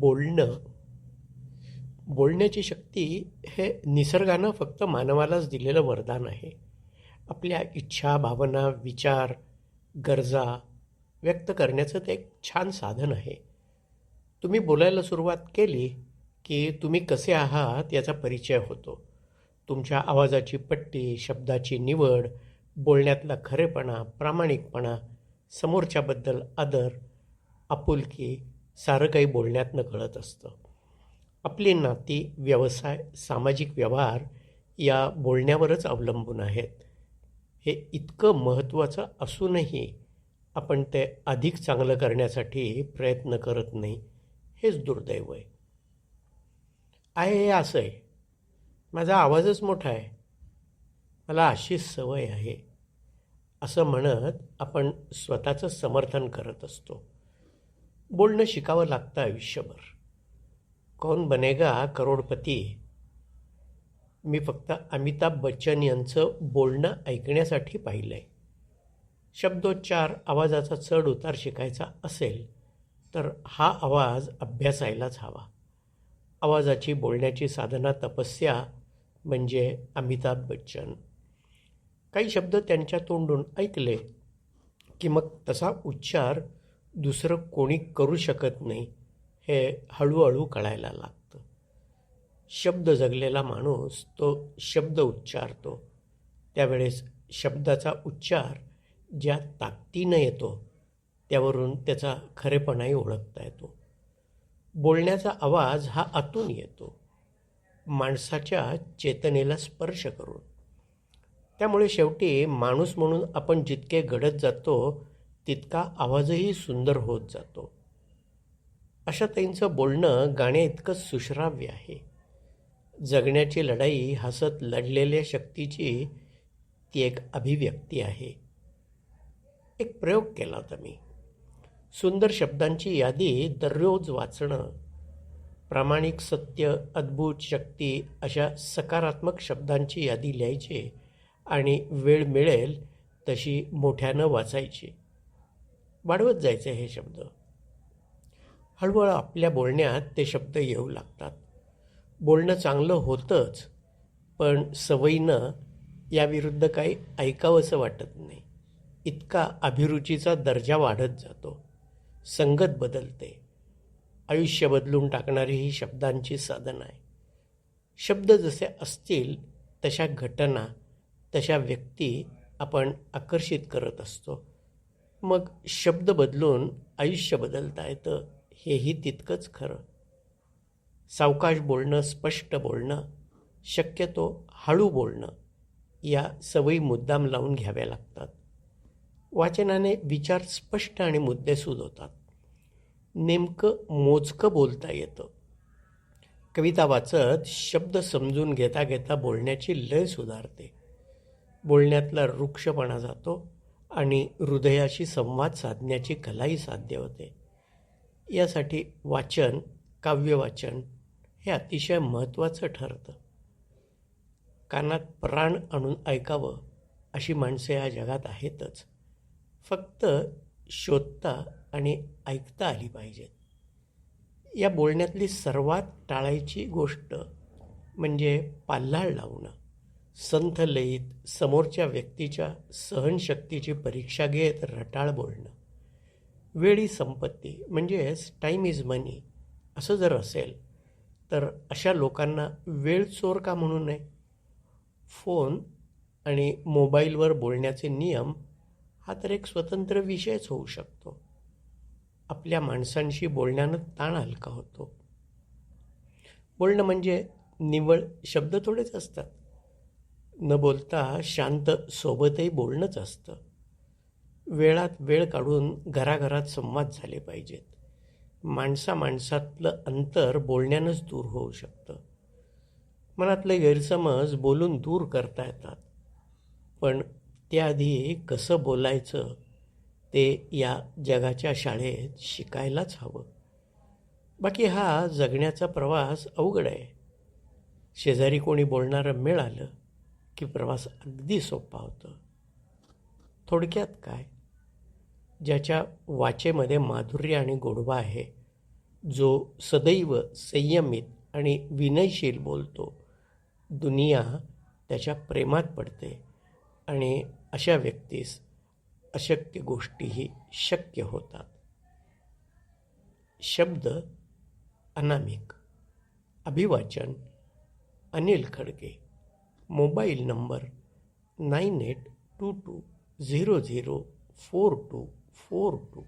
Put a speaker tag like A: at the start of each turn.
A: बोलणं बोलण्याची शक्ती हे निसर्गानं फक्त मानवालाच दिलेलं वरदान आहे. आपल्या इच्छा भावना विचार गरजा व्यक्त करण्याचं ते एक छान साधन आहे. तुम्ही बोलायला सुरुवात केली की तुम्ही कसे आहात याचा परिचय होतो. तुमच्या आवाजाची पट्टी शब्दाची निवड बोलण्यातला खरेपणा प्रामाणिकपणा समोरच्याबद्दल आदर आपुलकी सारं काही बोलण्यातनं कळत असतं. आपली नाती व्यवसाय सामाजिक व्यवहार या बोलण्यावरच अवलंबून आहेत. हे इतकं महत्त्वाचं असूनही आपण ते अधिक चांगलं करण्यासाठी प्रयत्न करत नाही हेच दुर्दैव आहे. आहे हे असं आहे. माझा आवाजच मोठा आहे. मला अशीच सवय आहे. असं म्हणत आपण स्वतःचं समर्थन करत असतो. बोलणं शिकावं लागतं आयुष्यभर. कौन बनेगा करोडपती? मी फक्त अमिताभ बच्चन यांचं बोलणं ऐकण्यासाठी पाहिलं आहे शब्दोच्चार आवाजाचा चढ उतार शिकायचा असेल तर हा आवाज अभ्यासायलाच हवा. आवाजाची बोलण्याची साधना तपस्या म्हणजे अमिताभ बच्चन. काही शब्द त्यांच्या तोंडून ऐकले की मग तसा उच्चार दुसरं कोणी करू शकत नाही हे हळूहळू कळायला लागतं. शब्द जगलेला माणूस तो शब्द उच्चारतो. त्यावेळेस शब्दाचा उच्चार ज्या ताकदीनं येतो त्यावरून त्याचा खरेपणाही ओळखता येतो. बोलण्याचा आवाज हा आतून येतो. माणसाच्या चेतनेला स्पर्श करून. त्यामुळे शेवटी माणूस म्हणून आपण जितके घडत जातो तितका आवाजही सुंदर होत जातो. अशा ताईंचं बोलणं गाण्या इतकं सुश्राव्य आहे. जगण्याची लढाई हसत लढलेल्या शक्तीची ती एक अभिव्यक्ती आहे. एक प्रयोग केला होता मी. सुंदर शब्दांची यादी दररोज वाचणं प्रामाणिक सत्य अद्भुत शक्ती अशा सकारात्मक शब्दांची यादी लिहायची आणि वेळ मिळेल तशी मोठ्यानं वाचायची. वाढवत जायचे हे शब्द. हळूहळू आपल्या बोलण्यात ते शब्द येऊ लागतात. बोलणं चांगलं होतंच पण सवयीनं याविरुद्ध काही ऐकावंसं वाटत नाही. इतका अभिरुचीचा दर्जा वाढत जातो. संगत बदलते. आयुष्य बदलून टाकणारी ही शब्दांची साधन आहे शब्द जसे असतील तशा घटना तशा व्यक्ती आपण आकर्षित करत असतो. मग शब्द बदलून आयुष्य बदलता येतं हेही तितकंच खरं. सावकाश बोलणं स्पष्ट बोलणं शक्यतो हळू बोलणं या सवयी मुद्दाम लावून घ्याव्या लागतात. वाचनाने विचार स्पष्ट आणि मुद्देसूद होतात. नेमकं मोजकं बोलता येतं. कविता वाचत शब्द समजून घेता घेता बोलण्याची लय सुधारते. बोलण्यातला वृक्षपणा जातो आणि हृदयाशी संवाद साधण्याची कलाही साध्य होते. यासाठी वाचन काव्यवाचन हे अतिशय महत्त्वाचं ठरतं. कानात प्राण आणून ऐकावं अशी माणसं या जगात आहेतच. फक्त शोधता आणि ऐकता आली पाहिजेत या बोलण्यातली सर्वात टाळायची गोष्ट म्हणजे पाल्हाळ लावणं. संथ लयीत समोरच्या व्यक्तीच्या सहनशक्तीची परीक्षा घेत रटाळ बोलणं. वेळी संपत्ती म्हणजेच टाईम इज मनी असं जर असेल तर अशा लोकांना वेळ चोर का म्हणू नये? फोन आणि मोबाईलवर बोलण्याचे नियम हा तर एक स्वतंत्र विषयच होऊ शकतो. आपल्या माणसांशी बोलण्यानं ताण हलका होतो. बोलणं म्हणजे निवळ शब्द थोडेच असतात. न बोलता शांत सोबतही बोलणंच असतं. वेळात वेळ काढून घराघरात संवाद झाले पाहिजेत. माणसा माणसातलं अंतर बोलण्यानंच दूर होऊ शकतं. मनातले गैरसमज बोलून दूर करता येतात. पण त्याआधी कसं बोलायचं ते या जगाच्या शाळेत शिकायलाच हवं. बाकी हा जगण्याचा प्रवास अवघड आहे. शेजारी कोणी बोलणारं मिळालं की प्रवास अगदी सोपा होतं. थोडक्यात काय? ज्याच्या वाचेमध्ये माधुर्य आणि गोडवा आहे जो सदैव संयमित आणि विनयशील बोलतो. दुनिया त्याच्या प्रेमात पडते आणि अशा व्यक्तीस अशक्य गोष्टीही शक्य होतात. शब्द अनामिक. अभिवाचन Anil Khadke mobile number nine eight two two zero zero four two four two.